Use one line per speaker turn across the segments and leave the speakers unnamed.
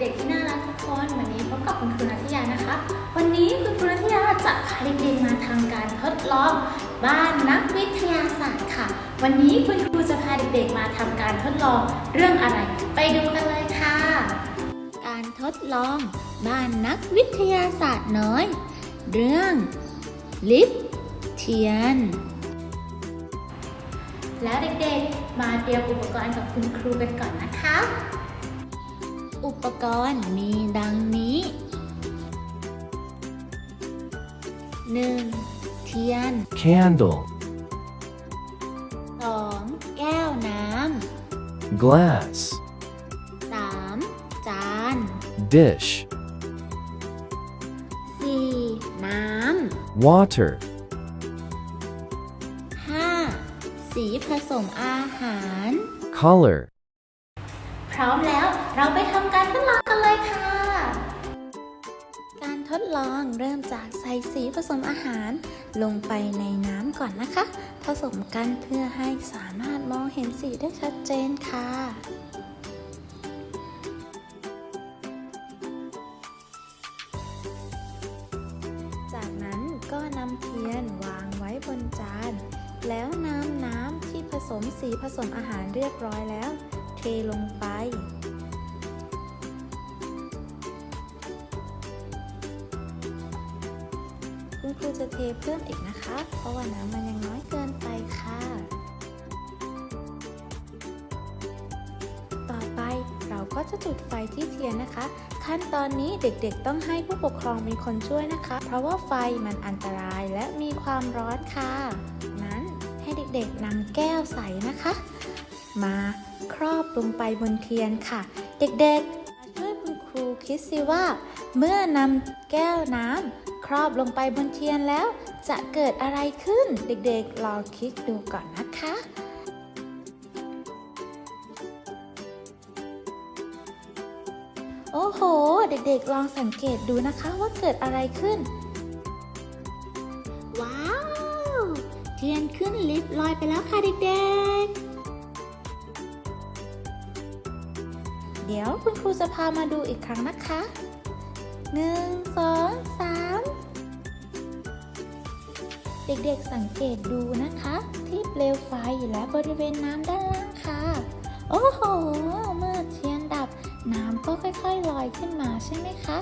เด็กๆที่น่ารักทุกคนวันนี้พบกับคุณครูนัทยานะคะ วันนี้คุณครูนัทยาจะพาเด็กๆมาทำการทดลองบ้านนักวิทยาศาสตร์ค่ะ วันนี้คุณครูจะพาเด็กๆมาทำการทดลองเรื่องอะไร ไปดูกันเลยค่ะ การทดลองบ้านนักวิทยาศาสตร์น้อย เรื่องลิปเทียน แล้วเด็กๆมาเตรียมอุปกรณ์กับคุณครูกันก่อนนะคะ อุปกรณ์มีดังนี้ 1. เทียน
candle,
2. แก้วน้
glass, ำ
3. จาน
dish,
4. น้
water, ำ
5. สีผสมอาหาร
color,
พ ร้อมแล้วเราไปทำการทดลองกันเลยค่ะ การทดลองเริ่มจากใส่สีผสมอาหาร ลงไปในน้ำก่อนนะคะ ผสมกันเพื่อให้สามารถมองเห็นสีได้ชัดเจนค่ะจากนั้นก็นำเทียนวางไว้บนจาน แล้วนำน้ำที่ผสมสีผสมอาหารเรียบร้อยแล้ว เทลงไป คุณครูจะเทเพิ่มอีกนะคะ เพราะว่าน้ำมันยังน้อยเกินไปค่ะ ต่อไปเราก็จะจุดไฟที่เทียนนะคะ ขั้นตอนนี้เด็กๆต้องให้ผู้ปกครองเป็นคนช่วยนะคะ เพราะว่าไฟมันอันตรายและมีความร้อนค่ะ นั้นให้เด็กๆนำแก้วใสนะคะ มา ครอบลงไปบนเทียนค่ะ เด็กๆมาช่วยคุณครูคิดสิว่า เมื่อนำแก้วน้ำครอบลงไปบนเทียนแล้ว จะเกิดอะไรขึ้น เด็กๆ ลองคิดดูก่อนนะคะโอ้โห เด็กๆ ลองสังเกตดูนะคะว่าเกิดอะไรขึ้น ว้าว เทียนขึ้นลิฟต์ลอยไปแล้วค่ะเด็ก เดี๋ยวคุณครูจะพามาดูอีกครั้งนะคะหนึ่งสองสามเด็กๆสังเกตดูนะคะ ที่เปลวไฟและบริเวณน้ำด้านล่างค่ะ โอ้โห เมื่อเทียนดับ น้ำก็ค่อยๆลอยขึ้นมาใช่ไหมคะ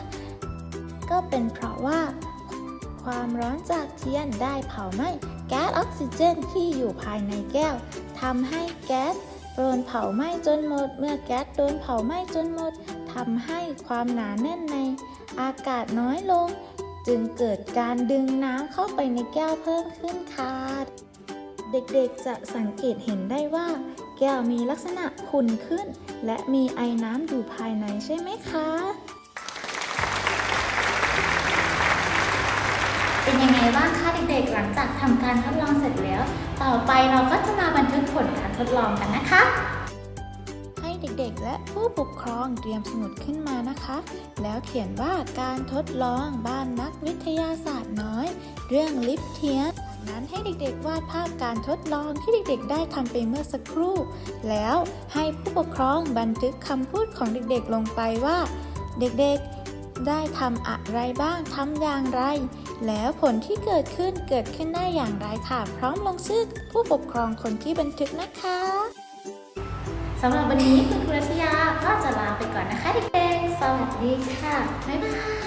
ก็เป็นเพราะว่า ความร้อนจากเทียนได้เผาไหม้แก๊สออกซิเจนที่อยู่ภายในแก้วทำให้แก๊ส โดนเผาไหม้จนหมด เมื่อแก๊สโดนเผาไหม้จนหมดทำให้ความหนาแน่นในอากาศน้อยลง จึงเกิดการดึงน้ำเข้าไปในแก้วเพิ่มขึ้นค่ะเด็กๆจะสังเกตเห็นได้ว่า แก้วมีลักษณะขุ่นขึ้น และมีไอน้ำอยู่ภายในใช่ไหมคะ เป็นยังไงบ้างคะเด็กๆ หลังจากทำการทดลองเสร็จแล้ว ต่อไปเราก็จะมาบันทึกผลการทดลองกันนะคะ ให้เด็กๆ และผู้ปกครองเตรียมสมุดขึ้นมานะคะ แล้วเขียนว่าการทดลองบ้านนักวิทยาศาสตร์น้อย เรื่องลิปเทียนจากนั้นให้เด็กๆ วาดภาพการทดลองที่เด็กๆ ได้ทำไปเมื่อสักครู่ แล้วให้ผู้ปกครองบันทึกคำพูดของเด็กๆ ลงไปว่า เด็กๆ ได้ทำอะไรบ้างทำอย่างไร แล้วผลที่เกิดขึ้นเกิดขึ้นได้อย่างไรค่ะ พร้อมลงชื่อผู้ปกครองคนที่บันทึกนะคะสำหรับวันนี้คุณครูรัชยาก็จะลาไปก่อนนะคะเด็กๆสวัสดีค่ะ บ๊ายบาย